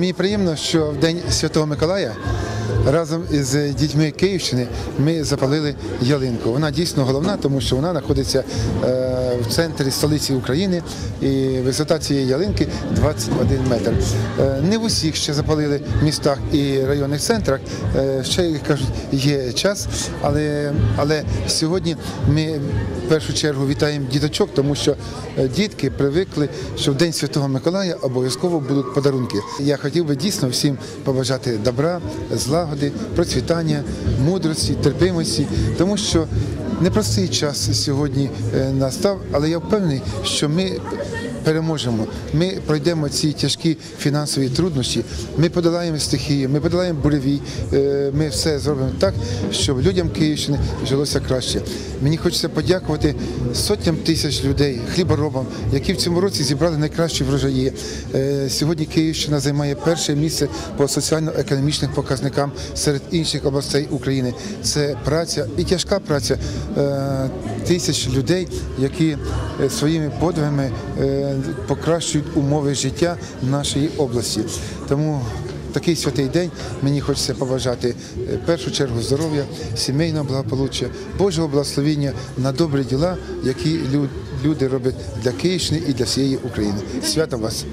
Мені приємно, що в день Святого Миколая разом із дітьми Київщини ми запалили ялинку. Вона дійсно головна, тому що вона знаходиться е, в центрі столиці України і висота цієї ялинки 21 метр. Е, Не в усіх ще запалили містах і районних центрах. Е, Ще як кажуть, є час, але, але сьогодні ми в першу чергу вітаємо діточок, тому що дітки привикли, що в День Святого Миколая обов'язково будуть подарунки. Я хотів би дійсно всім побажати добра, злагоди, процвітання, мудрості, терпимості, тому що непростий час сьогодні е, настав, але я впевнений, що ми переможемо. Ми пройдемо ці тяжкі фінансові труднощі, ми подолаємо стихії, ми подолаємо буревій, е, ми все зробимо так, щоб людям Київщини жилося краще. Мені хочеться подякувати сотням тисяч людей, хліборобам, які в цьому році зібрали найкращі врожаї. Е, Сьогодні Київщина займає перше місце по соціально-економічних показникам серед інших областей України. Це праця і тяжка праця е, тисяч людей, які своїми подвигами покращують умови життя нашої області. Тому такий святий день мені хочеться побажати е, в першу чергу здоров'я, сімейного благополуччя, Божого благословіння на добрі діла, які люди роблять для Київщини і для всієї України. Свято вас!